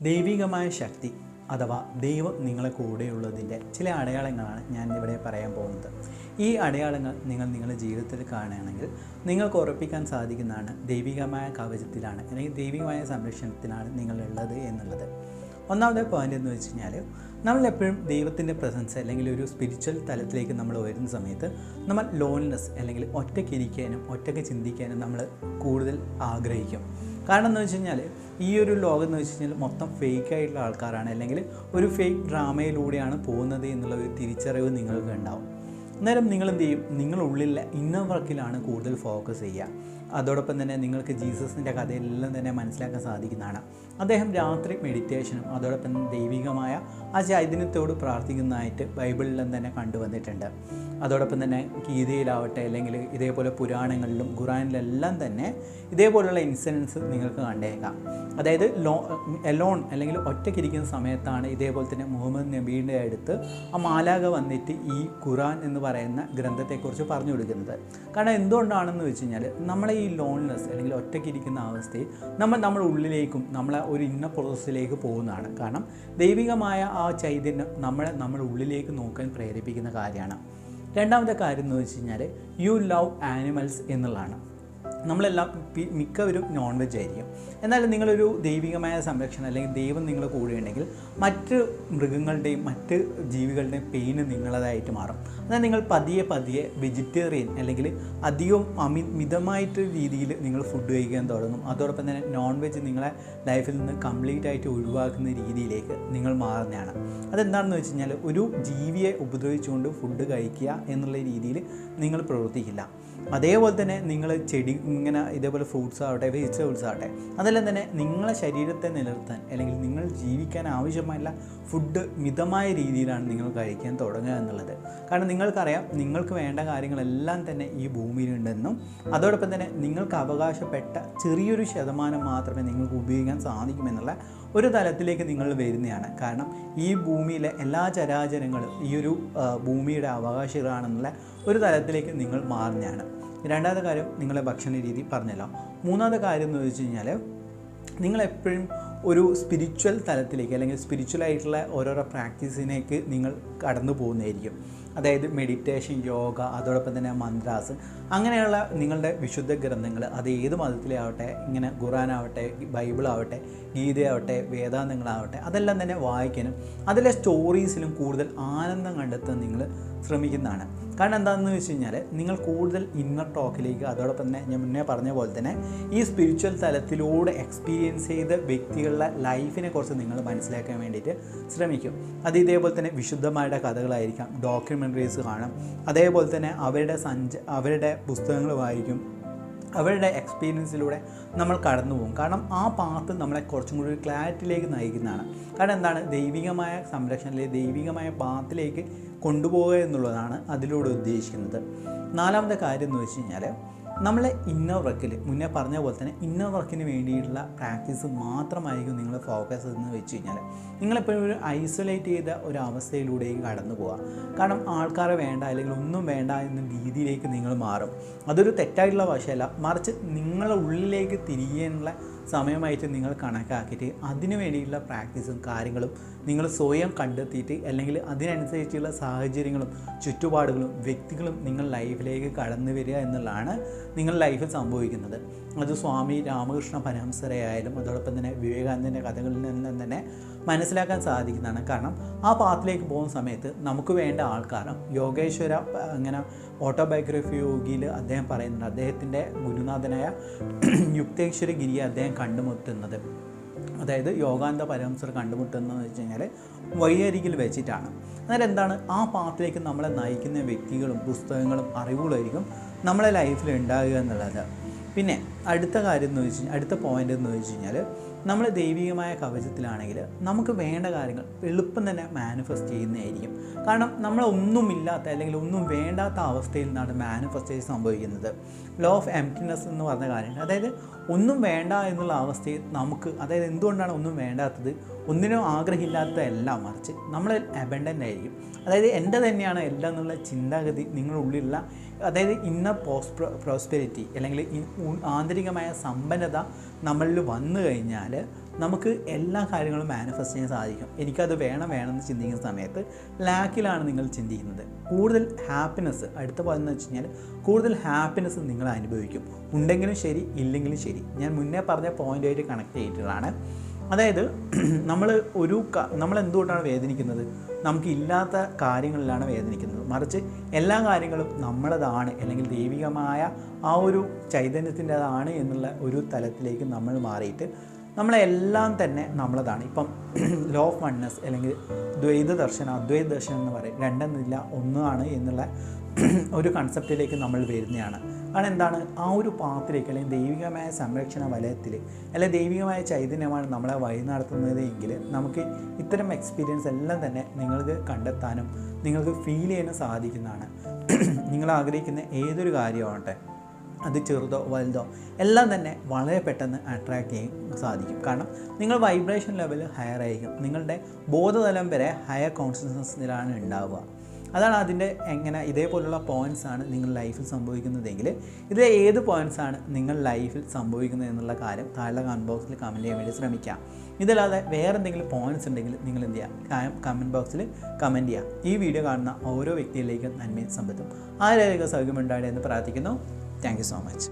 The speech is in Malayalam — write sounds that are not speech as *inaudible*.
ദൈവികമായ ശക്തി അഥവാ ദൈവം നിങ്ങളെ കൂടെയുള്ളതിന്റെ ചില അടയാളങ്ങളാണ് ഞാൻ ഇവിടെ പറയാൻ പോകുന്നത്. ഈ അടയാളങ്ങൾ നിങ്ങൾ നിങ്ങളുടെ ജീവിതത്തിൽ കാണുകയാണെങ്കിൽ നിങ്ങൾക്ക് ഉറപ്പിക്കാൻ സാധിക്കുന്നതാണ് ദൈവികമായ കവചത്തിലാണ് അല്ലെങ്കിൽ ദൈവികമായ സംരക്ഷണത്തിലാണ് നിങ്ങളുള്ളത് എന്നുള്ളത്. ഒന്നാമത്തെ പോയിന്റ് എന്ന് വെച്ച് കഴിഞ്ഞാൽ നമ്മളെപ്പോഴും ദൈവത്തിന്റെ പ്രസൻസ് അല്ലെങ്കിൽ ഒരു സ്പിരിച്വൽ തലത്തിലേക്ക് നമ്മൾ വരുന്ന സമയത്ത് നമ്മൾ ലോൺലെസ് അല്ലെങ്കിൽ ഒറ്റയ്ക്ക് ഇരിക്കാനും ഒറ്റയ്ക്ക് ചിന്തിക്കാനും നമ്മൾ കൂടുതൽ ആഗ്രഹിക്കും. കാരണം എന്ന് വെച്ച് കഴിഞ്ഞാൽ ഈ ഒരു ലോകം എന്ന് വെച്ച് കഴിഞ്ഞാൽ മൊത്തം ഫേക്ക് ആയിട്ടുള്ള ആൾക്കാരാണ്. അല്ലെങ്കിൽ ഒരു ഫേക്ക് ഡ്രാമയിലൂടെയാണ് പോകുന്നത് എന്നുള്ള ഒരു തിരിച്ചറിവ് നിങ്ങൾക്ക് ഉണ്ടാവും അന്നേരം നിങ്ങൾ എന്ത് ചെയ്യും നിങ്ങളുള്ളിലെ ഇന്നർ വർക്കിലാണ് കൂടുതൽ ഫോക്കസ് ചെയ്യുക. അതോടൊപ്പം തന്നെ നിങ്ങൾക്ക് ജീസസിന്റെ കഥയെല്ലാം തന്നെ മനസ്സിലാക്കാൻ സാധിക്കുന്നതാണ്. അദ്ദേഹം രാത്രി മെഡിറ്റേഷനും അതോടൊപ്പം ദൈവികമായ ആ ചൈതന്യത്തോട് പ്രാർത്ഥിക്കുന്നതായിട്ട് ബൈബിളിലും തന്നെ കണ്ടുവന്നിട്ടുണ്ട്. അതോടൊപ്പം തന്നെ ഗീതയിലാവട്ടെ അല്ലെങ്കിൽ ഇതേപോലെ പുരാണങ്ങളിലും ഖുറാനിലെല്ലാം തന്നെ ഇതേപോലുള്ള ഇൻസിഡൻസ് നിങ്ങൾക്ക് കണ്ടേക്കാം. അതായത് ലോ എലോൺ അല്ലെങ്കിൽ ഒറ്റയ്ക്കിരിക്കുന്ന സമയത്താണ് ഇതേപോലെ തന്നെ മുഹമ്മദ് നബീന്റെ അടുത്ത് ആ മാലാക വന്നിട്ട് ഈ ഖുറാൻ എന്ന് പറയുന്ന ഗ്രന്ഥത്തെക്കുറിച്ച് പറഞ്ഞു കൊടുക്കുന്നത്. കാരണം എന്തുകൊണ്ടാണെന്ന് വെച്ച് കഴിഞ്ഞാൽ നമ്മളെ ഈ ലോൺലെസ് അല്ലെങ്കിൽ ഒറ്റയ്ക്കിരിക്കുന്ന അവസ്ഥയിൽ നമ്മൾ നമ്മുടെ ഉള്ളിലേക്കും നമ്മളെ ഒരു ഇന്ന പ്രോസസ്സിലേക്ക് പോകുന്നതാണ്. കാരണം ദൈവികമായ ആ ചൈതന്യം നമ്മളെ നമ്മുടെ ഉള്ളിലേക്ക് നോക്കാൻ പ്രേരിപ്പിക്കുന്ന കാര്യമാണ്. രണ്ടാമത്തെ കാര്യം എന്ന് വെച്ച് കഴിഞ്ഞാൽ യു ലവ് ആനിമൽസ് എന്നുള്ളതാണ്. നമ്മളെല്ലാം മിക്കവരും നോൺ വെജ് ആയിരിക്കും. എന്നാലും നിങ്ങളൊരു ദൈവികമായ സംരക്ഷണം അല്ലെങ്കിൽ ദൈവം നിങ്ങളെ കൂടെ ഉണ്ടെങ്കിൽ മറ്റ് മൃഗങ്ങളുടെയും മറ്റ് ജീവികളുടെയും പെയിന് നിങ്ങളതായിട്ട് മാറും. എന്നാൽ നിങ്ങൾ പതിയെ പതിയെ വെജിറ്റേറിയൻ അല്ലെങ്കിൽ അധികം അമി മിതമായിട്ട് രീതിയിൽ നിങ്ങൾ ഫുഡ് കഴിക്കാൻ തുടങ്ങും. അതോടൊപ്പം തന്നെ നോൺ വെജ് നിങ്ങളെ ലൈഫിൽ നിന്ന് കംപ്ലീറ്റ് ആയിട്ട് ഒഴിവാക്കുന്ന രീതിയിലേക്ക് നിങ്ങൾ മാറുന്നതാണ്. അതെന്താണെന്ന് വെച്ച് കഴിഞ്ഞാൽ ഒരു ജീവിയെ ഉപദ്രവിച്ചുകൊണ്ട് ഫുഡ് കഴിക്കുക എന്നുള്ള രീതിയിൽ നിങ്ങൾ പ്രവർത്തിക്കില്ല. അതേപോലെ തന്നെ നിങ്ങൾ ചെടി ഇങ്ങനെ ഇതേപോലെ ഫ്രൂട്ട്സ് ആവട്ടെ വെജിറ്റബിൾസ് ആവട്ടെ അതെല്ലാം തന്നെ നിങ്ങളെ ശരീരത്തെ നിലനിർത്താൻ അല്ലെങ്കിൽ നിങ്ങൾ ജീവിക്കാൻ ആവശ്യമായുള്ള ഫുഡ് മിതമായ രീതിയിലാണ് നിങ്ങൾ കഴിക്കാൻ തുടങ്ങുക എന്നുള്ളത്. കാരണം നിങ്ങൾക്കറിയാം നിങ്ങൾക്ക് വേണ്ട കാര്യങ്ങളെല്ലാം തന്നെ ഈ ഭൂമിയിലുണ്ടെന്നും അതോടൊപ്പം തന്നെ നിങ്ങൾക്ക് അവകാശപ്പെട്ട ചെറിയൊരു ശതമാനം മാത്രമേ നിങ്ങൾക്ക് ഉപയോഗിക്കാൻ സാധിക്കുമെന്നുള്ള ഒരു തലത്തിലേക്ക് നിങ്ങൾ വരുന്നതാണ് കാരണം ഈ ഭൂമിയിലെ എല്ലാ ചരാചരങ്ങളും ഈ ഒരു ഭൂമിയുടെ അവകാശികളാണെന്നുള്ള ഒരു തലത്തിലേക്ക് നിങ്ങൾ മാറുന്നതാണ്. രണ്ടാമത്തെ കാര്യം നിങ്ങളെ ഭക്ഷണ രീതി പറഞ്ഞല്ലോ. മൂന്നാമത്തെ കാര്യം എന്ന് വെച്ച് കഴിഞ്ഞാൽ നിങ്ങളെപ്പോഴും ഒരു സ്പിരിച്വൽ തലത്തിലേക്ക് അല്ലെങ്കിൽ സ്പിരിച്വൽ ആയിട്ടുള്ള ഓരോരോ പ്രാക്ടീസിനേക്ക് നിങ്ങൾ കടന്നു പോകുന്നതായിരിക്കും. അതായത് മെഡിറ്റേഷൻ യോഗ അതോടൊപ്പം തന്നെ മന്ത്രാസ് അങ്ങനെയുള്ള നിങ്ങളുടെ വിശുദ്ധ ഗ്രന്ഥങ്ങൾ അത് ഏത് മതത്തിലാവട്ടെ ഇങ്ങനെ ഖുറാനാവട്ടെ ബൈബിളാവട്ടെ ഗീതയാവട്ടെ വേദാന്തങ്ങളാവട്ടെ അതെല്ലാം തന്നെ വായിക്കാനും അതിലെ സ്റ്റോറീസിലും കൂടുതൽ ആനന്ദം കണ്ടെത്താൻ നിങ്ങൾ ശ്രമിക്കുന്നതാണ്. കാരണം എന്താണെന്ന് വെച്ച് കഴിഞ്ഞാൽ നിങ്ങൾ കൂടുതൽ ഇന്നർ ടോക്കിലേക്ക് അതോടൊപ്പം തന്നെ ഞാൻ മുന്നേ പറഞ്ഞ പോലെ തന്നെ ഈ സ്പിരിച്വൽ തലത്തിലൂടെ എക്സ്പീരിയൻസ് ചെയ്ത വ്യക്തികളുടെ ലൈഫിനെ കുറിച്ച് നിങ്ങൾ മനസ്സിലാക്കാൻ വേണ്ടിയിട്ട് ശ്രമിക്കും. അത് ഇതേപോലെ തന്നെ വിശുദ്ധമായിട്ട് കഥകളായിരിക്കാം ഡോക്യുമെന്ററീസ് കാണും. അതേപോലെ തന്നെ അവരുടെ സഞ്ച അവരുടെ പുസ്തകങ്ങൾ വായിക്കും. അവരുടെ എക്സ്പീരിയൻസിലൂടെ നമ്മൾ കടന്നു പോകും. കാരണം ആ പാത്ത് നമ്മളെ കുറച്ചും കൂടി ക്ലാരിറ്റിയിലേക്ക് നയിക്കുന്നതാണ്. കാരണം എന്താണ്? ദൈവികമായ സംരക്ഷണത്തിലെ ദൈവികമായ പാത്തിലേക്ക് കൊണ്ടുപോകുക എന്നുള്ളതാണ് അതിലൂടെ ഉദ്ദേശിക്കുന്നത്. നാലാമത്തെ കാര്യം എന്ന് വെച്ച് കഴിഞ്ഞാൽ നമ്മളെ ഇന്നർ വർക്കിൽ മുന്നേ പറഞ്ഞ പോലെ തന്നെ ഇന്നർ വർക്കിന് വേണ്ടിയിട്ടുള്ള പ്രാക്ടീസ് മാത്രമായിരിക്കും നിങ്ങൾ ഫോക്കസ് എന്ന് വെച്ച് കഴിഞ്ഞാൽ നിങ്ങളെപ്പോഴും ഒരു ഐസൊലേറ്റ് ചെയ്ത ഒരു അവസ്ഥയിലൂടെയും കടന്നു പോവുക കാരണം ആൾക്കാരെ വേണ്ട അല്ലെങ്കിൽ ഒന്നും വേണ്ട എന്ന രീതിയിലേക്ക് നിങ്ങൾ മാറും. അതൊരു തെറ്റായിട്ടുള്ള വശമല്ല. മറിച്ച് നിങ്ങളുടെ ഉള്ളിലേക്ക് തിരികെയുള്ള സമയമായിട്ട് നിങ്ങൾ കണക്കാക്കിയിട്ട് അതിനു വേണ്ടിയിട്ടുള്ള പ്രാക്ടീസും കാര്യങ്ങളും നിങ്ങൾ സ്വയം കണ്ടെത്തിയിട്ട് അല്ലെങ്കിൽ അതിനനുസരിച്ചുള്ള സാഹചര്യങ്ങളും ചുറ്റുപാടുകളും വ്യക്തികളും നിങ്ങൾ ലൈഫിലേക്ക് കടന്നു വരിക എന്നുള്ളതാണ് നിങ്ങൾ ലൈഫിൽ സംഭവിക്കുന്നത്. അത് സ്വാമി രാമകൃഷ്ണ പരമസരെ ആയാലും അതോടൊപ്പം തന്നെ വിവേകാനന്ദന്റെ കഥകളിൽ നിന്നും തന്നെ മനസ്സിലാക്കാൻ സാധിക്കുന്നതാണ്. കാരണം ആ പാത്തിലേക്ക് പോകുന്ന സമയത്ത് നമുക്ക് വേണ്ട ആൾക്കാരും യോഗേശ്വര അങ്ങനെ ഓട്ടോബയോഗ്രഫി യോഗിയിൽ അദ്ദേഹം പറയുന്നുണ്ട്. അദ്ദേഹത്തിന്റെ ഗുരുനാഥനായ *clears throat* യുക്തേശ്വര ഗിരിയെ അദ്ദേഹം കണ്ടുമുട്ടുന്നത്. അതായത് യോഗാന്ത പരമസർ കണ്ടുമുട്ടുന്നതെന്ന് വെച്ച് കഴിഞ്ഞാൽ വഴിയരികിൽ വെച്ചിട്ടാണ്. അന്നേരം എന്താണ്? ആ പാത്തിലേക്ക് നമ്മളെ നയിക്കുന്ന വ്യക്തികളും പുസ്തകങ്ങളും അറിവുകളായിരിക്കും നമ്മളെ ലൈഫിൽ ഉണ്ടാകുക എന്നുള്ളത്. പിന്നെ അടുത്ത കാര്യം എന്ന് വെച്ച് അടുത്ത പോയിന്റ് എന്ന് വെച്ച് കഴിഞ്ഞാൽ നമ്മൾ ദൈവികമായ കവചത്തിലാണെങ്കിൽ നമുക്ക് വേണ്ട കാര്യങ്ങൾ എളുപ്പം തന്നെ മാനിഫെസ്റ്റ് ചെയ്യുന്നതായിരിക്കും. കാരണം നമ്മൾ നമ്മളൊന്നുമില്ലാത്ത അല്ലെങ്കിൽ ഒന്നും വേണ്ടാത്ത അവസ്ഥയിൽ നിന്നാണ് മാനിഫെസ്റ്റേഷൻ സംഭവിക്കുന്നത്. ലോ ഓഫ് എംപ്റ്റിനെസ് എന്ന് പറഞ്ഞ കാര്യമുണ്ട്. അതായത് ഒന്നും വേണ്ട എന്നുള്ള അവസ്ഥയിൽ നമുക്ക് അതായത് എന്തുകൊണ്ടാണ് ഒന്നും വേണ്ടാത്തത്? ഒന്നിനും ആഗ്രഹമില്ലാത്തതല്ല മറിച്ച് നമ്മൾ അബൻഡന്റ് ആയിരിക്കും. അതായത് എന്റെ തന്നെയാണ് എല്ലാം എന്നുള്ള ചിന്താഗതി നിങ്ങളുള്ളിലുള്ള അതായത് ഇന്ന പോസ് പ്രോസ്പെരിറ്റി അല്ലെങ്കിൽ ആന്തരികമായ സമ്പന്നത നമ്മളിൽ വന്നു കഴിഞ്ഞാൽ നമുക്ക് എല്ലാ കാര്യങ്ങളും മാനിഫെസ്റ്റ് ചെയ്യാൻ സാധിക്കും. എനിക്കത് വേണം വേണമെന്ന് ചിന്തിക്കുന്ന സമയത്ത് ലാക്കിലാണ് നിങ്ങൾ ചിന്തിക്കുന്നത്. കൂടുതൽ ഹാപ്പിനെസ് അടുത്ത പറയുന്നത് വെച്ച് കഴിഞ്ഞാൽ കൂടുതൽ ഹാപ്പിനെസ് നിങ്ങൾ അനുഭവിക്കും. ഉണ്ടെങ്കിലും ശരി ഇല്ലെങ്കിലും ശരി. ഞാൻ മുന്നേ പറഞ്ഞ പോയിന്റായിട്ട് കണക്ട് ചെയ്തിട്ടുള്ളതാണ്. അതായത് *clears throat* നമ്മൾ ഒരു നമ്മൾ എന്തുകൊണ്ടാണ് വേദനിക്കുന്നത്? നമുക്ക് ഇല്ലാത്ത കാര്യങ്ങളിലാണ് വേദനിക്കുന്നത്. മറിച്ച് എല്ലാ കാര്യങ്ങളും നമ്മളതാണ് അല്ലെങ്കിൽ ദൈവികമായ ആ ഒരു ചൈതന്യത്തിന്റെതാണ് എന്നുള്ള ഒരു തലത്തിലേക്ക് നമ്മൾ മാറിയിട്ട് നമ്മളെല്ലാം തന്നെ നമ്മളതാണ്. ഇപ്പം ലോ ഓഫ് വൺനെസ് അല്ലെങ്കിൽ ദ്വൈത ദർശനം അദ്വൈത ദർശനം എന്ന് പറയും. രണ്ടെന്നില്ല ഒന്നാണ് എന്നുള്ള *clears throat* ഒരു കൺസെപ്റ്റിലേക്ക് നമ്മൾ വരുന്നതാണ്. കാരണം എന്താണ് ആ ഒരു പാത്തിലേക്ക് അല്ലെങ്കിൽ ദൈവികമായ സംരക്ഷണ വലയത്തിൽ അല്ലെങ്കിൽ ദൈവികമായ ചൈതന്യമാണ് നമ്മളെ വഴി നടത്തുന്നത് എങ്കിൽ നമുക്ക് ഇത്തരം എക്സ്പീരിയൻസ് എല്ലാം തന്നെ നിങ്ങൾക്ക് കണ്ടെത്താനും നിങ്ങൾക്ക് ഫീൽ ചെയ്യാനും സാധിക്കുന്നതാണ്. *clears throat* നിങ്ങൾ ആഗ്രഹിക്കുന്ന ഏതൊരു കാര്യമാവട്ടെ അത് ചെറുതോ വലുതോ എല്ലാം തന്നെ വളരെ പെട്ടെന്ന് അട്രാക്റ്റ് ചെയ്യാൻ സാധിക്കും. കാരണം നിങ്ങൾ വൈബ്രേഷൻ ലെവൽ ഹയർ ആയിരിക്കും. നിങ്ങളുടെ ബോധതലം വരെ ഹയർ കോൺഷ്യസ്നെസ്സിലാണ് ഉണ്ടാവുക. അതാണ് അതിന്റെ എങ്ങനെ ഇതേപോലുള്ള പോയിന്റ്സ് ആണ് നിങ്ങൾ ലൈഫിൽ സംഭവിക്കുന്നതെങ്കിൽ ഇത് ഏത് പോയിന്റ്സ് ആണ് നിങ്ങൾ ലൈഫിൽ സംഭവിക്കുന്നത് എന്നുള്ള കാര്യം താഴെ കമന്റ് ബോക്സിൽ കമന്റ് ചെയ്യാൻ വേണ്ടി ശ്രമിക്കാം. ഇതല്ലാതെ വേറെ എന്തെങ്കിലും പോയിന്റ്സ് ഉണ്ടെങ്കിൽ നിങ്ങൾ എന്ത് ചെയ്യുക കമന്റ് ബോക്സിൽ കമന്റ് ചെയ്യുക ഈ വീഡിയോ കാണുന്ന ഓരോ വ്യക്തിയിലേക്കും നന്മയും സമ്പത്തും. ആരോഗ്യ സൗകര്യമുണ്ടാകട്ടെ എന്ന് പ്രാർത്ഥിക്കുന്നു. Thank you so much.